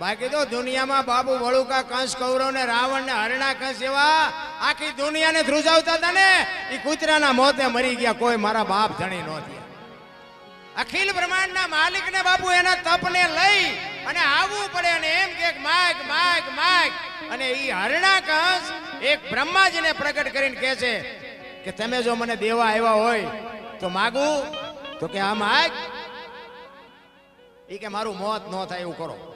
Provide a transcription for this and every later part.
બાકી તો દુનિયામાં બાબુ વળુકા, કંસ, કૌરવ ને રાવણ ને હરણા, કંસ એવા આખી દુનિયાને ધ્રુજાવતા હતા ને એ કૂતરાના મોતે મરી ગયા. કોઈ મારા બાપ જણી નહોતી અખિલ બ્રહ્માંડના માલિકને બાપુ એના તપને લઈ અને આવવું પડે અને એમ કે માગ માગ માગ. અને એ હરણા, કંસ એક બ્રહ્માજીને પ્રગટ કરીને કહે છે કે, તમે જો મને દેવા આવ્યા હોય તો માગું? તો કે આ માગ. એ કે, મારું મોત ન થાય એવું કરો.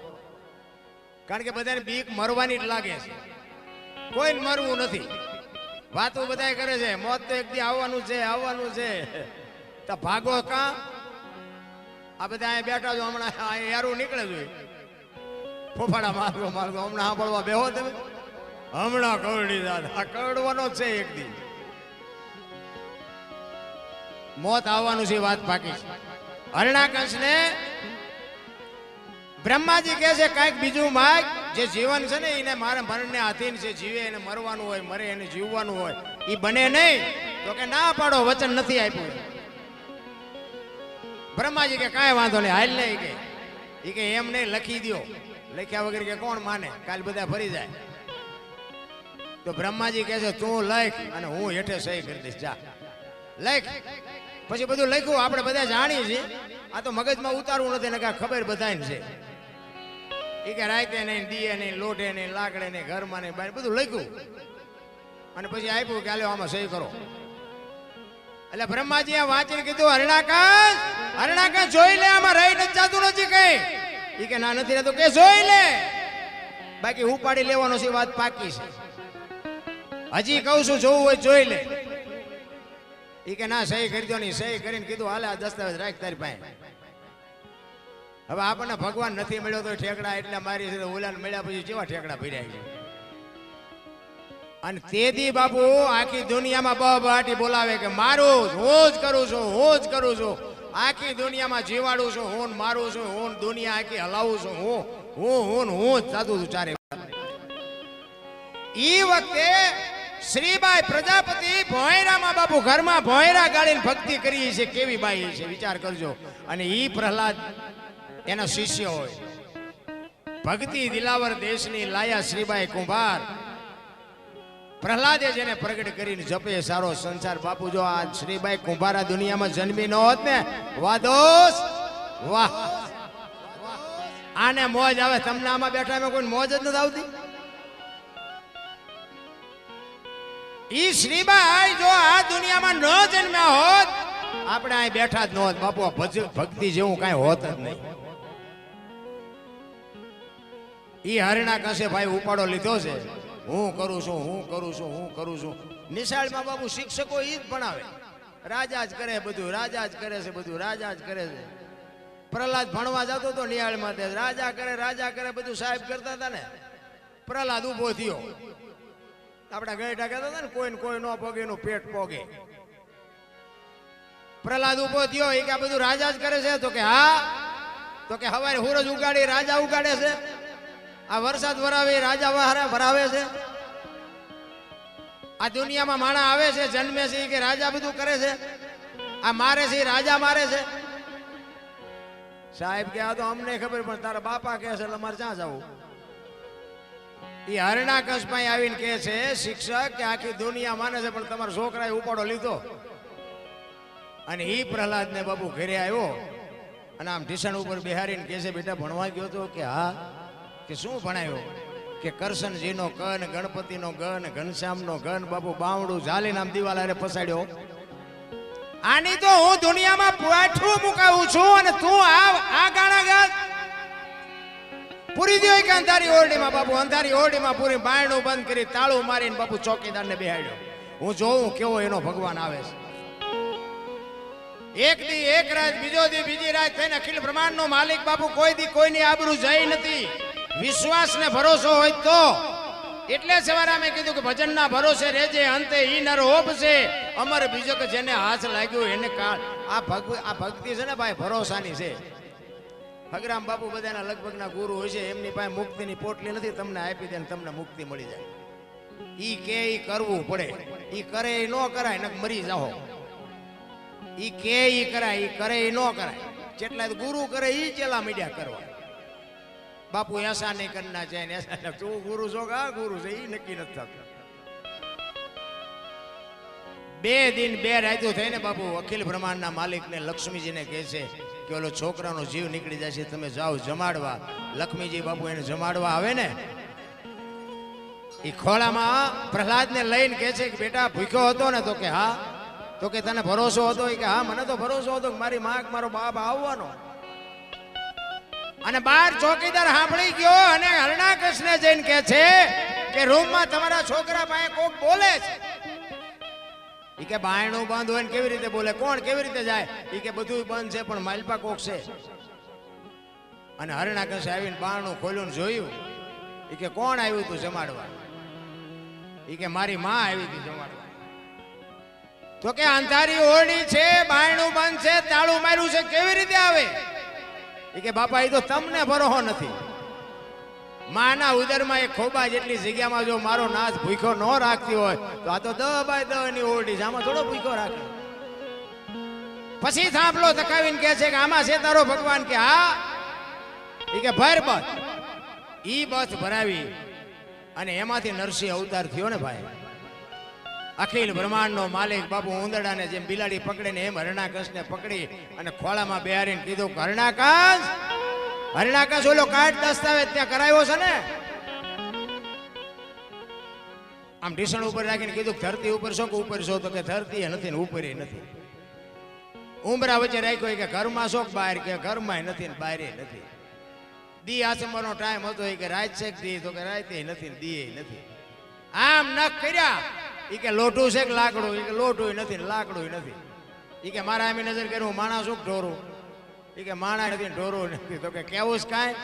કારણ કે બધાને બીક મરવાની જ લાગે છે. કોઈ મરવું નથી. વાતો બધા કરે છે, મોત તો એક દી આવવાનું છે આવવાનું છે. તો ભાગો કા? આ બધા અહીંયા બેઠા છો, હમણાં યારું નીકળે જોઈએ ફોફાડા મારગો મારતો હમણાં સાંભળવા બેહો તમે. હમણાં કરડી દાદા કરડવાનો છે એક દી. મોત આવવાનું છે વાત પાકી છે. હરણાકંશને બ્રહ્માજી કહે છે, કાંઈક બીજું માગ જે જીવન છે ને, એને મારે મરણને આધીન છે, જીવે એને મરવાનું હોય, મરે એને જીવવાનું હોય એ બને નહીં. તો કે, ના પાડો, વચન નથી આપ્યું. બ્રહ્માજી કે, કાંઈ વાંધો નહીં, હાલ નહીં કે. એ કે, એમ નહીં, લખી દ્યો. લખ્યા વગર કે, કોણ માને? કાલ બધા ફરી જાય. તો બ્રહ્માજી કહે છે, તું લખ અને હું હેઠે સહી કરી દઈશ, જા. લખ. પછી બધું લખ્યું, આપણે બધા જાણીએ છીએ. આ તો મગજમાં ઉતારવું નથી ને ખબર બધાને છે. એ કે રાતે નહીં, દીએ નહીં, લોઢે નહીં, લાકડે નહીં, ઘરમાં નહીં બહાર બધું લખ્યું. અને પછી આપ્યું કે હાલો, આમાં સહી કરો. એટલે બ્રહ્માજી આ વાંચીને કીધું હરણાકાશ હરણાકાશ જોઈ લે, આમાં રહી નથી, જાતું નથી કઈ. ઈ કે, ના, નથી રહેતું કે, જોઈ લે. બાકી ઉપાડી લેવાનો છે વાત પાકી છે. હજી કહું છું, જોવું હોય જોઈ લે. ઈ કે, ના, સહી કરી દો નહીં, સહી કરીને કીધું, હાલે, આ દસ્તાવેજ રાખ તારી પાસે. હવે આપણને ભગવાન નથી મળ્યો તો ઠેકડા એટલે મારી છે ઓલાને મળ્યા પછી કેવા ઠેકડા ભર્યા છે? અને તેથી બાપુ આખી દુનિયામાં બહાટી બોલાવે કે મારું હું જ કરું છું, હું જ કરું છું. આખી દુનિયામાં જીવાડું છું, હું મારું છું, હું દુનિયા આખી હલાવું છું, હું હું હું હું જ થતું છું ચારે ઈ વખતે શ્રીબાઈ પ્રજાપતિ ભોયરામાં બાપુ ઘરમાં ભોયરા ગાળીને ભક્તિ કરી છે કેવી બાઈ છે, વિચાર કરજો. અને ઈ પ્રહલાદ એના શિષ્ય હોય. ભક્તિ દિલાવર દેશની લાયા શ્રીબાઈ કુંભાર. પ્રહલાદે જેને પ્રગટ કરીને જપે સારો સંસાર. બાપુ, જો આ શ્રીબાઈ કુંભારા દુનિયામાં જન્મી ન હોત ને, વાદોસ! વાહ! આને મોજ આવે. તમને આમાં બેઠા એમાં કોઈ મોજ જ નથી આવતી? ઈ શ્રીબાઈ જો આ દુનિયામાં ન જન્મ્યા હોત, આપણે અહીં બેઠા જ ન હોત. બાપુ ભક્તિ જેવું કાંઈ હોત જ નહીં. ઈ હરણા કસે ભાઈ ઉપાડો લીધો છે? હું કરું છું, હું કરું છું, હું કરું છું. નિશાળમાં બાબુ શિક્ષકો એ જ ભણાવે. રાજા જ કરે બધું, રાજા જ કરે છે બધું, રાજા જ કરે છે. પ્રહલાદ ભણવા જતો હતો નિહાળમાં તે રાજા કરે રાજા કરે બધું સાહેબ કરતા હતા ને. પ્રહલાદ ઊભો થયો. આપણા ગઈઢા કહેતા હતા ને, કોઈ ને કોઈ ન પોગે, એનું પેટ પોગે. પ્રહલાદ ઊભો થયો એ કે બધું રાજા જ કરે છે? તો કે, હા. તો કે, હવારે સૂરજ ઉગાડી, રાજા ઉગાડે છે. આ વરસાદ વરાવે, રાજા વહારે ભરાવે છે. આ દુનિયામાં માણા આવે છે, જન્મે છે કે રાજા બધું કરે છે. આ મારે છે રાજા મારે છે. સાહેબ કે આ તો અમને ખબર, પણ તારા બાપા કહે છે એટલે મારે ક્યાં જવું? એ હરણા કસમાં આવીને કહે છે, શિક્ષક, કે આખી દુનિયા માને છે, પણ તમારા છોકરાએ ઉપાડો લીધો. અને ઈ પ્રહલાદ ને બાબુ ઘરે આવ્યો. અને આમ ઢીસણ ઉપર બિહારીને કહે છે, બેટા, ભણવા ગયો તો કે હા કે શું ભણાયો? કે કરશનજીનો કન ગણપતિનો ગન ઘનશ્યામનો ગન બાપુ બાવડું ઝાલીને આમ દિવાલ હારે પસાડ્યો આની તો હું દુનિયામાં પાઠું મુકાવું છું અને તું આ આ ગાણા ગાત પૂરી દો કે અંધારી ઓરડીમાં, બાપુ, અંધારી ઓરડીમાં પૂરી બાયણું બંધ કરી તાળું મારીને બાપુ ચોકીદારને બેહાડ્યો. હું જોઉં કેવો એનો ભગવાન આવે છે. એક દી એક રાત, બીજો દી, બીજી રાત થઈને અખિલ બ્રહ્માંડનો માલિક બાપુ કોઈ દી કોઈની આબરૂ જઈ નથી. વિશ્વાસ ને ભરોસો હોય તો. એટલે સવારે અમે કીધું કે ભજનના ભરોસે રહેજે, અંતે ઈ નર છે અમર બીજો કે જેને હાથ લાગ્યો એને કાળ. આ ભગ આ ભક્તિ છે ને ભાઈ, ભરોસાની છે. ભગરામ બાપુ બધાના લગભગના ગુરુ હોય છે, એમની પાસે મુક્તિની પોટલી નથી, તમને આપી દે તમને મુક્તિ મળી જાય. ઈ કે ઈ કરવું પડે. ઈ કરે ઈ નો કરાય ને મરી જાઓ. ઈ કે ઈ કરાય, ઈ કરે ઈ નો કરાય. જેટલા ગુરુ કરે ઈ ચેલા મીડિયા કરવા. બાપુ એસા નહીં કરના છે તું ગુરુ છો કે? ગુરુ છે. એ નક્કી નથી થતું. બે દિન બે રાતો થઈને બાપુ, અખિલ બ્રહ્માંડના માલિકને લક્ષ્મીજીને કહે છે કે ઓલો છોકરાનો જીવ નીકળી જશે તમે જાઓ જમાડવા. લક્ષ્મીજી બાપુ એને જમાડવા આવે ને એ ખોળામાં પ્રહલાદને લઈને કહે છે કે બેટા, ભૂખ્યો હતો ને તો કે હા, તો કે તને ભરોસો હતો? કે હા, મને તો ભરોસો હતો કે મારી માં મારો બાપ આવવાનો. અને બાર ચોકીદાર સાંભળી ગયો અને હરણાકૃષ્ણ જઈને કહે છે કે રૂમમાં તમારા છોકરા પાસે કોક બોલે છે. ઈ કે બાયણું બંધ હોય ને કેવી રીતે બોલે? કોણ કેવી રીતે જાય? ઈ કે બધું બંધ છે, પણ માલપા કોક છે. અને હરણાકૃષ્ણ આવીને બારણું ખોલ્યું જોયું. ઈ કે કોણ આવ્યું તું જમાડવા? ઈ કે મારી માં આવી હતી જમાડવા. તો કે અંધારી ઓરડી છે, બાયણું બંધ છે, તાળું માર્યું છે, કેવી રીતે આવે? ઈ કે, બાપા એ તો તમને ભરોહો નથી. માના ઉદરમાં એક ખોબા જેટલી જગ્યામાં જો મારો નાશ ભૂખો ન રાખતી હોય, તો આ તો દ બાય દની ની ઓરડી આમાં થોડો ભૂખ્યો રાખે. પછી થાંભલો ધકાવીને કહે છે કે, આમાં છે તારો ભગવાન કે, હા. એ કે, ભર બસ. ઈ બસ ભરાવી અને એમાંથી નરસિંહ અવતાર થયો ને ભાઈ. અખિલ બ્રહ્માંડનો માલિક બાપુ ઉંદરડાને જેમ બિલાડી પકડે ને એમ હરણાકંસને પકડી અને ખોળામાં બેહારીને કીધું હરણાકંસ હરણાકંસ ઓલો કાર્ડ દસ્તાવેજ ત્યાં કરાવ્યો છે ને? આમ ઢીસણ ઉપર રાખીને કીધું ધરતી ઉપર છો કે ઉપર છો? તો કે, ધરતી નથી ને ઉપર નથી. ઉમરા વચ્ચે રાખ્યો કે, ઘરમાં શોખ બહાર? કે ઘરમાં નથી ને બહાર નથી. દી આસમનો ટાઈમ હતો કે, રાત છે દી? તો કે, રાતે નથી ને દીએ નથી. આમ નખ કર્યા. ઈ કે લોટું છે કે લાકડું? એ કે લોટું નથી લાકડું નથી. એ કે મારા આમી નજર કર્યું માણસ શું ઢોરું? ઈ કે માણા નથી ઢોરું નથી. તો કે કેવું છે કાંઈ?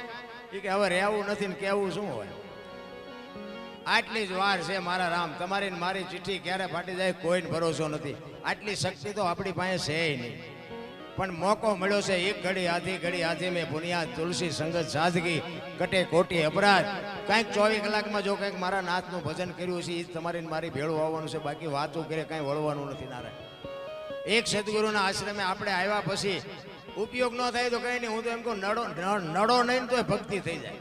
એ કે હવે રહેવું નથી ને કેવું શું હોય? આટલી જ વાર છે મારા રામ. તમારી મારી ચિઠ્ઠી ક્યારે ફાટી જાય કોઈને ભરોસો નથી. આટલી શક્તિ તો આપણી પાસે છે નહીં. પણ મોકો મળ્યો છે. એક ઘડી, આધી ઘડી, આધી મેં બુનિયાદ, તુલસી, સંગત, સાદગી, કટે કોટી અપરાધ. કાંઈક ચોવીસ કલાકમાં જો કંઈક મારા નાથનું ભજન કર્યું છે એ જ તમારી મારી ભેળું આવવાનું છે. બાકી વાતો કરે કાંઈ વળવાનું નથી નારાયણ. એક સદગુરુના આશ્રમે આપણે આવ્યા પછી ઉપયોગ ન થાય તો કંઈ નહીં. હું તો એમ કહું, નડો નડો નહીં તો ભક્તિ થઈ જાય.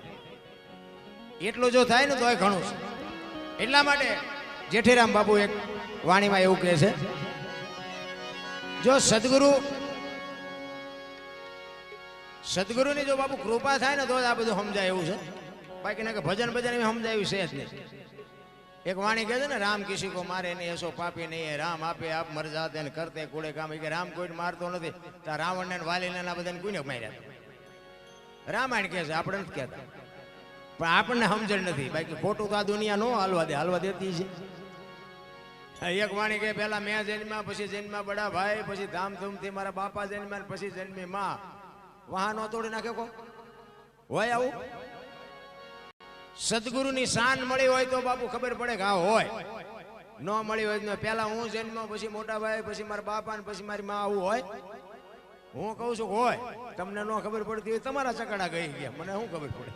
એટલું જો થાય ને તોય ઘણું છે. એટલા માટે જેઠીરામ બાબુ એક વાણીમાં એવું કહે છે. જો સદગુરુ સદગુરુની જો બાપુ કૃપા થાય ને તો જ આ બધું સમજાય એવું છે. બાકી ના કે ભજન ભજન એમ સમજાયું છે જ નહીં. એક વાણી કહે છે ને, રામ કિસી કો મારે નહીં, એસો પાપી નહીં. રામ આપે, આપ મરજા ને કરતે કુડે કામ. કે રામ કોઈને મારતો નથી. તો રાવણને વાલીને આ બધાને કોઈને માર્યા? રામાયણ કહે છે, આપણે નથી કહેતા. પણ આપણને સમજણ નથી. બાકી ખોટું તો આ દુનિયા નો હાલવા દે, હાલવા દેતી છે. એક વાણી કે પેલા મેં જન્મ્યા, પછી જન્મ્યા બડા ભાઈ, પછી ધામધૂમથી મારા બાપા જન્મ્યા, પછી જન્મી માં. વાહનો તોડી નાખ્યો કો હોય આવું? સદગુરુની શાન મળી હોય તો બાપુ ખબર પડે કે હા હોય. ન મળી હોય પેલા હું જન્મ, પછી મોટા ભાઈ, પછી મારા બાપા ને પછી મારી માં આવું હોય? હું કહું છું હોય. તમને ન ખબર પડતી હોય, તમારા ચકડા ગઈ ગયા. મને શું ખબર પડે?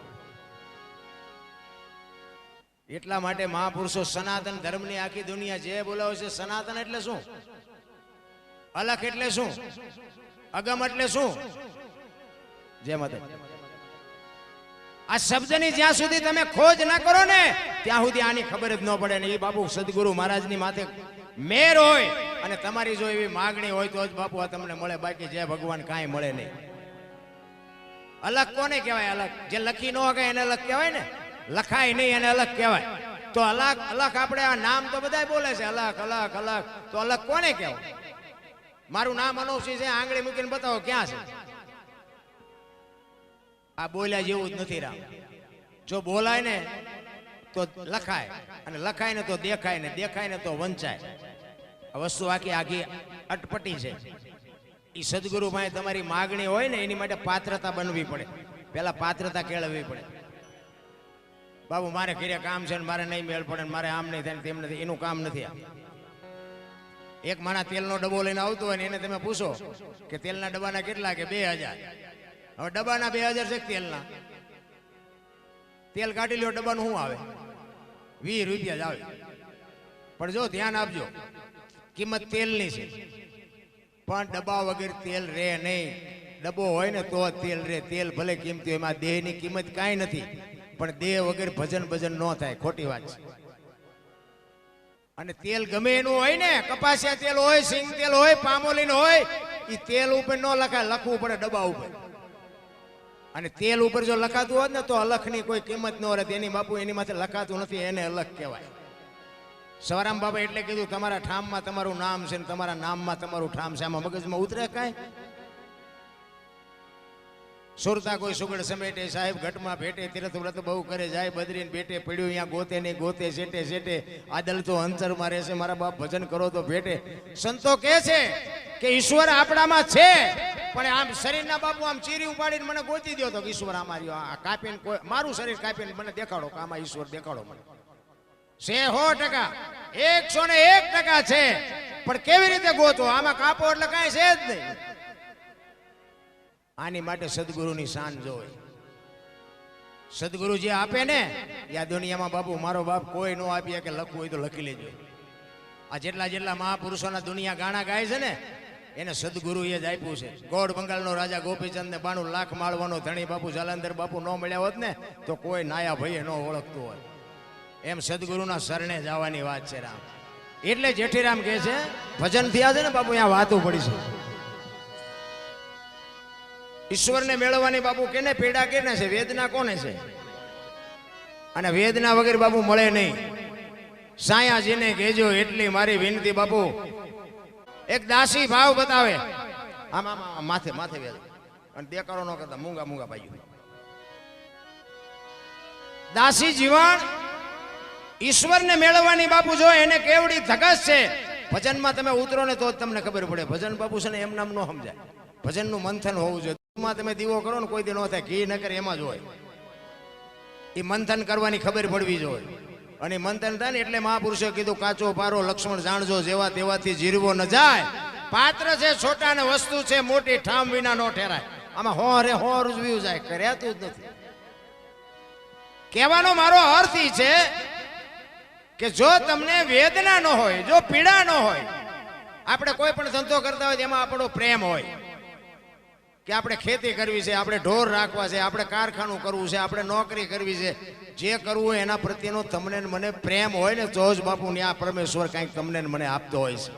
એટલા માટે મહાપુરુષો સનાતન ધર્મની આખી દુનિયા જે બોલાવે છે, સનાતન એટલે શું? અલખ એટલે શું? અગમ એટલે શું? આ શબ્દની જ્યાં સુધી તમે ખોજ ના કરો ને, ત્યાં સુધી આની ખબર જ ન પડે ને. એ બાપુ સદગુરુ મહારાજની માથે મેર હોય અને તમારી જો એવી માગણી હોય તો જ બાપુ આ તમને મળે. બાકી જય ભગવાન કાંઈ મળે નહીં. અલગ કોને કહેવાય અલગ? જે લખી ન હોય એને અલગ કહેવાય ને? લખાય નહીં એને અલગ કહેવાય. તો અલગ અલગ આપણે આ નામ તો બધા બોલે છે. અલગ અલગ અલગ. તો અલગ કોને કહેવાય? મારું નામ અનુસિંહ છે, આંગળી મૂકીને બતાવો ક્યાં છે? આ બોલ્યા જેવું જ નથી રામ. જો બોલાય ને તો લખાય. અને લખાય ને તો દેખાય ને દેખાય ને તો વંચાય. આ વસ્તુ આખી આખી અટપટી છે. એ સદગુરુ ભાઈ તમારી માગણી હોય ને એની માટે પાત્રતા બનવી પડે. પેલા પાત્રતા કેળવવી પડે. બાબુ, મારે ઘરે કામ છે ને મારે નહીં મેળ પડે મારે આમ નહીં થાય તેમ નથી. એનું કામ નથી એક માણા તેલનો ડબ્બો લઈને આવતો હોય ને એને તમે પૂછો કે તેલના ડબ્બાના કેટલા કે બે હજાર? હવે ડબ્બાના બે હજાર છે તેલના. તેલ કાઢી લ્યો, ડબ્બાનું શું આવે? વીસ રૂપિયા જ આવે. પણ જો ધ્યાન આપજો, કિંમત તેલની છે. પણ ડબ્બા વગર તેલ રે નહીં. ડબ્બો હોય ને તો તેલ રે તેલ ભલે કિંમતી હોય, એમાં દેહની કિંમત કાંઈ નથી. પણ દેહ વગર ભજન ભજન ન થાય. ખોટી વાત છે. અને તેલ ગમે એનું હોય ને, કપાસિયા તેલ હોય, સિંગ તેલ હોય, પામોલીન હોય એ તેલ ઉપર ન લખાય, લખવું પડે ડબ્બા ઉપર. અને તેલ ઉપર જો લખાતું હોત ને તો અલખની કોઈ કિંમત ન રહે એની બાપુ એની માથે લખાતું નથી, એને અલગ કહેવાય. સવારામ બાબા એટલે કીધું, તમારા ઠામમાં તમારું નામ છે ને તમારા નામમાં તમારું ઠામ છે. આમાં મગજમાં ઉતરે કાંઈ? સુરતા કોઈ સુગડ સમેટે, સાહેબ ઘટમાં ભેટે, તીર્થ વ્રત બહુ કરે, જાય બદરીને ભેટે, પડ્યું અહીંયા ગોતે ને ગોતે સેટે સેટે આદલ તો અંતરમાં રહેશે મારા બાપ ભજન કરો તો ભેટે. સંતો કહે છે કે ઈશ્વર આપણામાં છે, પણ આમ શરીરના બાપુ આમ ચીરી ઉપાડીને મને ગોતી દો તો ઈશ્વર અમારી, આ કાપીને કોઈ, મારું શરીર કાપીને મને દેખાડો કે આમાં ઈશ્વર દેખાડો મને. છે સો ટકા, એકસો ને એક ટકા છે, પણ કેવી રીતે ગોતો? આમાં કાપો એટલે કાંઈ છે જ નહીં. આની માટે સદગુરુની શાન જોઈ. સદગુરુ જે આપે ને આ દુનિયામાં બાપુ, મારો બાપ કોઈ ન આપીએ કે લખવું હોય તો લખી લેજો. આ જેટલા જેટલા મહાપુરુષોના દુનિયા ગાણા ગાય છે ને, એને સદગુરુએ જ આપ્યું છે. ગોળ બંગાળનો રાજા ગોપીચંદ ને બાણું લાખ માળવાનો ધણી બાપુ, જાલંધર બાપુ ન મળ્યા હોત ને, તો કોઈ નાયા ભાઈએ ન ઓળખતું હોય. એમ સદગુરુના શરણે જવાની વાત છે રામ. એટલે જેઠીરામ કહે છે ભજન થયા છે ને બાપુ, અહીંયા વાતો પડી છે. ઈશ્વરને મેળવવાની બાબુ કેને પીડા કેને છે? વેદના કોને છે? અને વેદના વગર બાબુ મળે નહીં. સાયાજીને કહેજો એટલી મારી વિનંતી બાપુ. એક દાસી ભાવ બતાવે. માથે માથે અને દેકારો ન કરતા, મૂંગા મૂંગા પાયું દાસી જીવન ઈશ્વરને મેળવવાની બાપુ જો એને કેવડી ધગસ છે. ભજનમાં તમે ઉતરો ને તો જ તમને ખબર પડે. ભજન બાપુ છે ને એમ નામ ન સમજાય. ભજનનું મંથન હોવું જોઈએ. માં તમે દીવો કરો ને કોઈ દી થાય, ઘી ન કરે, એમાં જ હોય. એ મંથન કરવાની ખબર પડવી જોઈએ અને મંથન થાય ને એટલે મહાપુરુષે કીધું, કાચો પારો લક્ષ્મણ જાણજો, જેવા તેવાથી જીરવો ન જાય. પાત્ર છે છોટા ને વસ્તુ છે, મોટી ઠામ વિના નો ઠેરાય. આમાં હો રે, હો રૂજવ્યું જાય કર્યાતું જ નથી. કહેવાનો મારો અર્થ છે કે જો તમને વેદના ન હોય, જો પીડા ન હોય, આપણે કોઈ પણ ધંધો કરતા હોય તેમાં આપણો પ્રેમ હોય. કે આપણે ખેતી કરવી છે, આપણે ઢોર રાખવા છે, આપણે કારખાનું કરવું છે, આપણે નોકરી કરવી છે. જે કરવું હોય એના પ્રત્યેનો તમને મને પ્રેમ હોય ને તો જ બાપુ ને આ પરમેશ્વર કંઈક તમને મને આપતો હોય છે.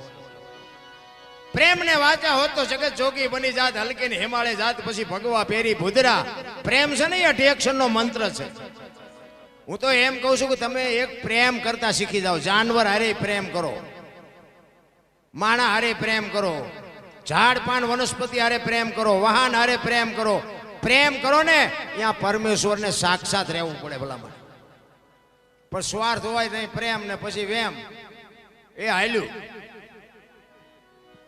પ્રેમ ને વાચા હોત તો જગત જોગી બની જાત હલકી ને હિમાલય જાત, પછી ભગવા પેરી ભુદરા. પ્રેમ છે ને એ નો મંત્ર છે. હું તો એમ કહું છું કે તમે એક પ્રેમ કરતા શીખી જાઓ. જાનવર હારે પ્રેમ કરો. માણા હારે પ્રેમ કરો. ઝાડ પાન વનસ્પતિ હારે પ્રેમ કરો, વાહન હારે પ્રેમ કરો. પ્રેમ કરો ને, ત્યાં પરમેશ્વરને સાક્ષાત રહેવું પડે ભલામણ. પણ સ્વાર્થ હોય નહીં પ્રેમ ને પછી વેમ. એ હાલ્યું.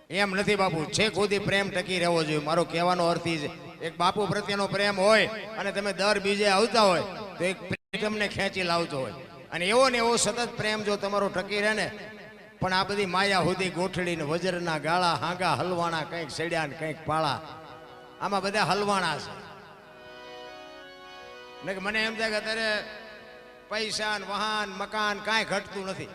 એમ નથી બાપુ છેક ખુદી પ્રેમ ટકી રહેવો જોઈએ. મારો કહેવાનો અર્થ છે, એક બાપુ પ્રત્યેનો પ્રેમ હોય અને તમે દર બીજે આવતા હોય, તો એક પ્રેમ તમને ખેંચી લાવતો હોય. અને એવો ને એવો સતત પ્રેમ જો તમારો ટકી રહે ને પણ આ બધી માયા સુધી ગોઠડીને વજરના ગાળા, હાંગા, હલવાણા કંઈક સડ્યા ને કંઈક પાળા. આમાં બધા હલવાણા છે. ને કે મને એમ થાય કે અત્યારે પૈસા વાહન, મકાન કાંઈ ઘટતું નથી.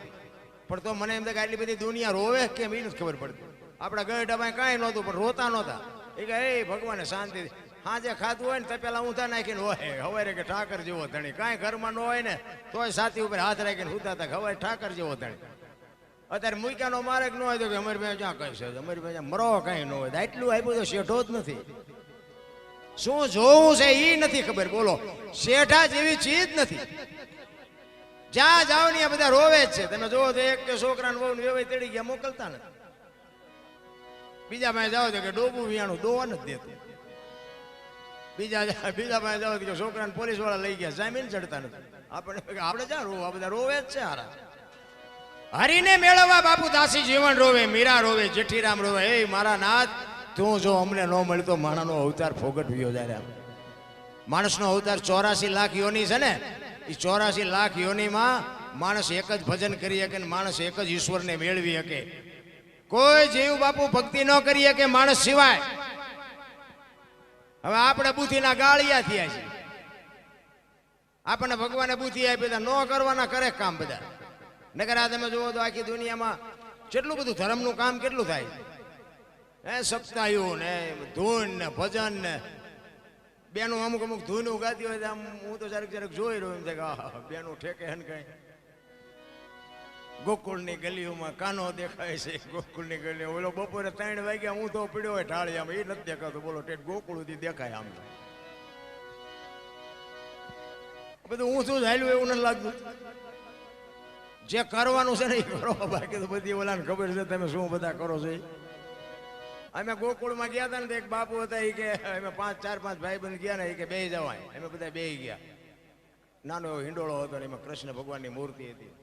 પણ તો મને એમ થાય આટલી બધી દુનિયા રોવે, કેમ એ નથી ખબર પડતી. આપણા ગઢામાં કાંઈ નહોતું, પણ રોતા નહોતા. એ કે એ ભગવાને શાંતિ હાજે ખાધું હોય ને તો પેલા ઊંધા નાખીને હોય. હવે કે ઠાકર જેવો ધણી. કાંઈ ઘરમાં ન હોય ને, તોય સાથી ઉપર હાથ રાખીને હુતા હતા હવે ઠાકર જેવો ધણી. અત્યારે મૂક્યાનો મારે ન હોય તો કે અમારી ભાઈ ક્યાં કઈ છે? અમારી ભાઈ મરો કાંઈ ન હોય. તો આટલું આપ્યું તો શેઠો જ નથી. શું જોવું છે એ નથી ખબર. બોલો. શેઠા જેવી ચીજ નથી. જ્યાં જાઓ ને બધા રોવે જ છે. તમે જોવો તો એક કે છોકરાને બહુ વેવાય તેડી ગયા, મોકલતા નથી. બીજા પાસે જાઓ તો કે ડોબું વિયાણું દોવા નથી દેતું. બીજા બીજા પાસે જાઓ તો છોકરાને પોલીસવાળા લઈ ગયા. જામીન ચડતા નથી. આપણે આપણે જ્યાં રોવા? બધા રોવે જ છે હારા. હરીને મેળવવા બાપુ દાસી જીવન રોવે, મીરા રોવે, જેઠીરામ રોવે. એ મારા નાથ, તું જો અમને ન મળતો માણાનો અવતાર ફોગટવ્યો જ્યારે આમ માણસનો અવતાર ચોરાસી લાખ યોની છે ને, એ ચોરાસી લાખ યોનીમાં માણસ એક જ ભજન કરી શકે ને માણસ એક જ ઈશ્વરને મેળવી શકે. કોઈ જીવ બાપુ ભક્તિ ન કરી શકે માણસ સિવાય. હવે આપણે બુદ્ધિના ગાળિયા થયા છે આપણને ભગવાને બુદ્ધિ આપી ન કરવાના કરે કામ બધા. નકર આ તમે જુઓ તો આખી દુનિયામાં કેટલું બધું ધર્મનું કામ કેટલું થાય? હે, સપ્તાહ્યું ને ધૂન ને ભજન ને. બેનું અમુક અમુક ધૂન ગાતી હોય આમ હું તો જરાક જરાક જોઈ રહ્યો એમ થાય બેનું ઠેકે હે ને કઈ. ગોકુળની ગલીઓમાં કાનો દેખાય છે, ગોકુળની ગલીઓ. ઓલો બપોરે ત્રણ વાગ્યા હું તો પીડ્યો હોય ઢાળિયામાં એ નથી દેખાતો. બોલો ઠેઠ ગોકુળથી દેખાય આમ બધું શું હાલ્યું એવું નથી લાગતું. જે કરવાનું છે ને એ કરો. બાકી તો બધી ઓલાને ખબર છે તમે શું બધા કરો છો અમે ગોકુળમાં ગયા હતા ને એક બાપુ હતા એ કે, અમે પાંચ, ચાર, પાંચ ભાઈ બંધ ગયા ને એ કે બે જવાય. અમે બધા બે ગયા. નાનો એવો હિંડોળો હતો ને એમાં કૃષ્ણ ભગવાનની મૂર્તિ હતી.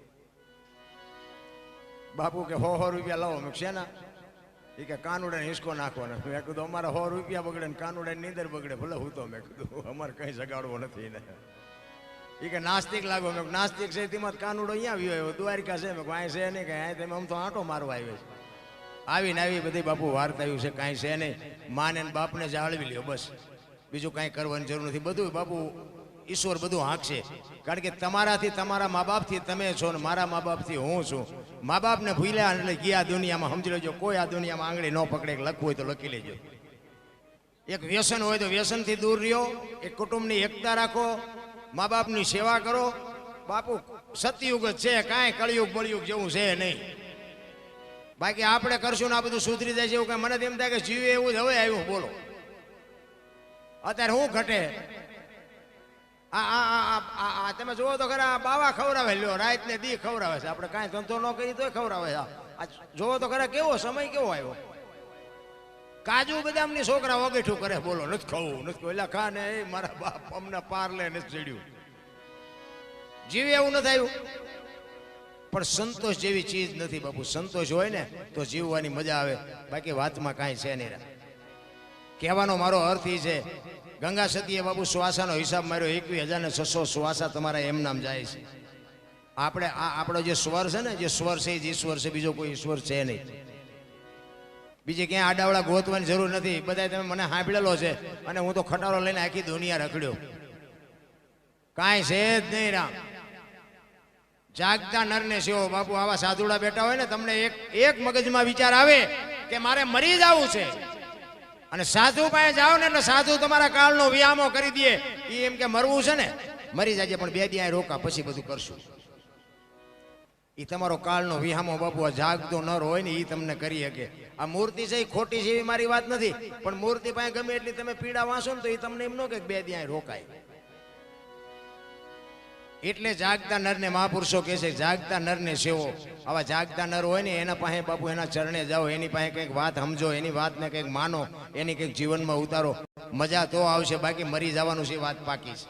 બાપુ કે, હો હો રૂપિયા લાવો. મેં શેના? એ કે કાનુડાને હિસકો નાખવાનો મેં કીધું, અમારે સો રૂપિયા બગડે ને કાનુડાની નીંદર બગડે. ભલે હું તો, મેં કીધું, અમારે કઈ જગાડવો નથી ને. એ કે નાસ્તિક લાગો. મેં નાસ્તિક છે તેમાં કાનુડો અહીંયા આવ્યો આવ્યો. દ્વારિકા છે. મેં કાંઈ છે નહીં, કાંઈ તમે આમ તો આંટો મારવા આવ્યો છે. આવીને આવી બધી બાપુ વાર્તાયું છે, કાંઈ છે નહીં. માને બાપને જાળવી લ્યો, બસ. બીજું કાંઈ કરવાની જરૂર નથી. બધું બાપુ ઈશ્વર બધું હાંકશે. કારણ કે તમારાથી તમારા મા બાપથી તમે છો ને મારા મા બાપથી હું છું. મા બાપને ભૂલ્યા એટલે ગયા દુનિયામાં. સમજી લેજો, કોઈ આ દુનિયામાં આંગળી ન પકડે કે લખવું હોય તો લખી લેજો. એક વ્યસન હોય તો વ્યસનથી દૂર રહ્યો. એક કુટુંબની એકતા રાખો. મા બાપની સેવા કરો. બાપુ, સતયુગ જ છે, કાંઈ કળિયુગ બળિયુગ જેવું છે નહીં. બાકી આપણે કરશું ને આ બધું સુધરી જાય છે એવું કઈ મને તેમ થાય કે જીવે એવું જ હવે આવ્યું, બોલો. અત્યારે શું ઘટે? આ આ, આ- તમે જુઓ તો ખરા બાવા ખવડાવે, લ્યો રાત ને દી ખવડાવે છે. આપણે કાંઈ ધંધો ન કરી તોય ખવડાવે છે. જુઓ તો ખરા, કેવો સમય કેવો આવ્યો? કાજુ બદામની છોકરા વગેઠું કરે. બોલો, નથી ખાવું નથી ખાવું. એટલે ખા ને મારા બાપ અમને પાર લે નથી ચડ્યું. જીવે એવું નથી આવ્યું. પણ સંતોષ જેવી ચીજ નથી બાપુ. સંતોષ હોય ને તો જીવવાની મજા આવે. બાકી વાતમાં કાંઈ છે નહીં કહેવાનો મારો અર્થ એ છે, ગંગા સતીએ બાપુ શ્વાસાનો હિસાબ માર્યો, એકવીસ હજાર ને છસો શ્વાસા તમારા એમ નામ જાય છે. આપણે આ આપણો જે સ્વર છે ને, જે સ્વર છે એ ઈશ્વર છે, બીજો કોઈ ઈશ્વર છે નહીં. બીજે ક્યાંય આડાવડા ગોતવાની જરૂર નથી. બધા તમે મને સાંભળેલો છે. અને હું તો ખટારો લઈને આખી દુનિયા રખડ્યો. કાંઈ છે જ નહીં રામ. જાગતા નરને સેવો બાપુ, આવા સાધુડા બેઠા હોય ને, તમને એક એક મગજમાં વિચાર આવે કે મારે મરી જવું છે. અને સાધુ પાસે જાઓ ને સાધુ તમારા કાળનો વ્યામો કરી દે. એ એમ કે મરવું છે ને? મરી જાજે, પણ બે દી રોકા, પછી બધું કરશું. એ તમારો કાળનો વિહામો બાપુ જાગતો નર હોય ને એ તમને કરી શકે. આ મૂર્તિ છે એ ખોટી છે એવી મારી વાત નથી, પણ મૂર્તિ પાસે ગમે એટલી તમે પીડા વાંચો ને તો એ તમને એમ ન કે બે દી રોકાય. એટલે જાગતા નરને મહાપુરુષો કહે છે, જાગતા નરને સેવો. આવા જાગતા નર હોય ને એના પાસે બાપુ એના ચરણે જાઓ, એની પાસે કંઈક વાત સમજો, એની વાતને કંઈક માનો, એની કંઈક જીવનમાં ઉતારો. મજા તો આવશે, બાકી મરી જવાનું છે વાત પાકી છે.